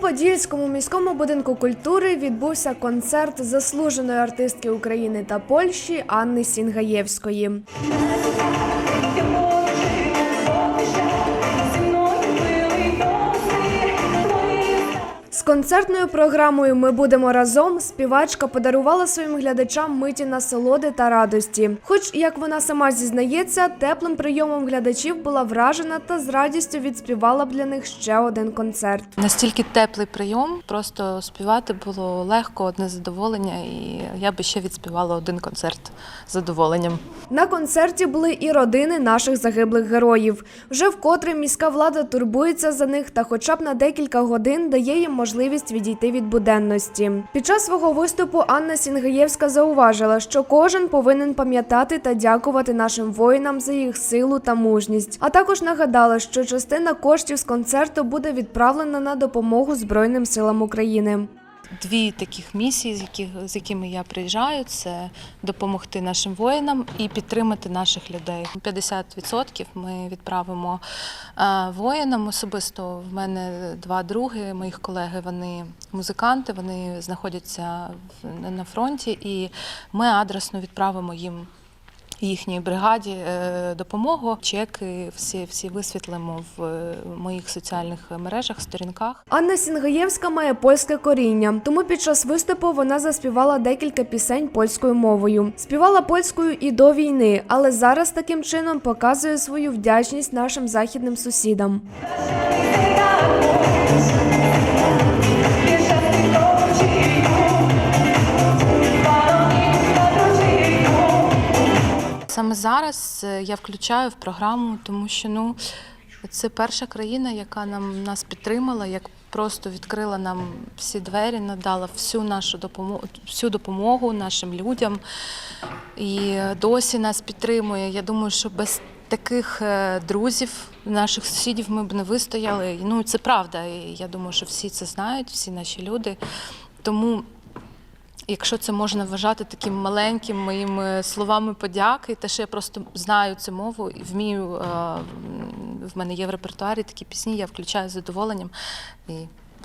Подільському міському будинку культури відбувся концерт заслуженої артистки України та Польщі Анни Сінгаєвської. Концертною програмою Ми будемо разом співачка подарувала своїм глядачам миті насолоди та радості. Хоч, як вона сама зізнається, теплим прийомом глядачів була вражена та з радістю відспівала б для них ще один концерт. Настільки теплий прийом, просто співати було легко, одне задоволення, і я би ще відспівала один концерт з задоволенням. На концерті були і родини наших загиблих героїв. Вже вкотре міська влада турбується за них та, хоча б на декілька годин, дає їм можливість відійти від буденності. Під час свого виступу Анна Сінгаєвська зауважила, що кожен повинен пам'ятати та дякувати нашим воїнам за їх силу та мужність. А також нагадала, що частина коштів з концерту буде відправлена на допомогу Збройним силам України. Дві таких місії, з яких з якими я приїжджаю, це допомогти нашим воїнам і підтримати наших людей. 50% ми відправимо е, воїнам. Особисто в мене два други, моїх колеги. Вони музиканти, вони знаходяться на фронті, і ми адресно відправимо їм. Їхній бригаді е, допомогу, чеки всі, всі висвітлимо в е, моїх соціальних мережах, сторінках. Анна Сінгаєвська має польське коріння, тому під час виступу вона заспівала декілька пісень польською мовою. Співала польською і до війни, але зараз таким чином показує свою вдячність нашим західним сусідам. Саме зараз е, я включаю в програму, тому що ну це перша країна, яка нам нас підтримала, як просто відкрила нам всі двері, надала всю нашу допомогу, всю допомогу нашим людям. І досі нас підтримує. Я думаю, що без таких е, друзів, наших сусідів, ми б не вистояли. Ну це правда. І я думаю, що всі це знають, всі наші люди. Тому Якщо це можна вважати таким маленьким моїми словами подяки, те, що я просто знаю цю мову і вмію, е, в мене є в репертуарі такі пісні, я включаю з задоволенням. І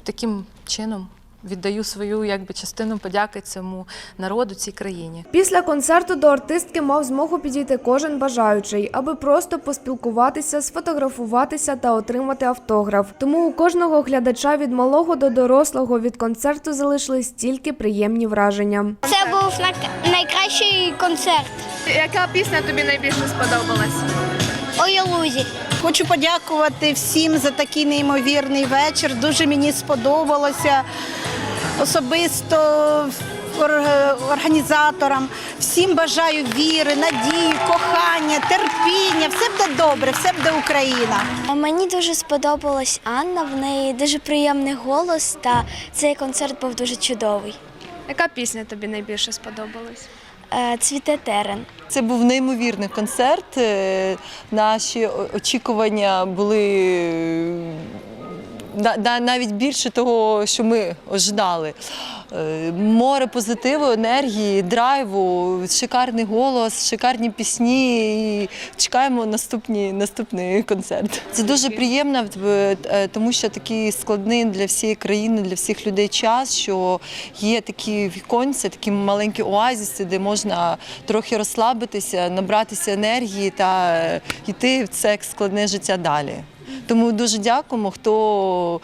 таким чином віддаю свою якби частину подяки цьому народу, цій країні. Після концерту до артистки мав змогу підійти кожен бажаючий, аби просто поспілкуватися, сфотографуватися та отримати автограф. Тому у кожного глядача від малого до дорослого від концерту залишились тільки приємні враження. Це був най- найкращий концерт Яка пісня тобі найбільше сподобалась? у Ялузі. Хочу подякувати всім за такий неймовірний вечір. Дуже мені сподобалося. Особисто організаторам. Всім бажаю віри, надії, кохання, терпіння. Все буде добре, все буде Україна. Мені дуже сподобалась Анна. В неї дуже приємний голос, та цей концерт був дуже чудовий. Яка пісня тобі найбільше сподобалась? Е, Цвіте терен. Це був неймовірний концерт. Е, Наші очікування були навіть більше того, що ми ожидали. Е, Море позитиву, енергії, драйву, шикарний голос, шикарні пісні. І чекаємо наступні, наступний концерт. Це дуже приємно, е, е, тому що такий складний для всієї країни, для всіх людей час, що є такі віконці, такі маленькі оазіси, де можна трохи розслабитися, набратися енергії та йти в це складне життя далі. Тому дуже дякуємо, хто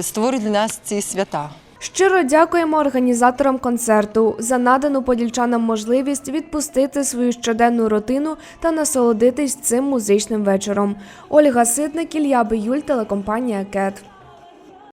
створить створює для нас ці свята. Щиро дякуємо організаторам концерту за надану подільчанам можливість відпустити свою щоденну рутину та насолодитись цим музичним вечором. Ольга Ситник, Ілля Биюль, телекомпанія Кет.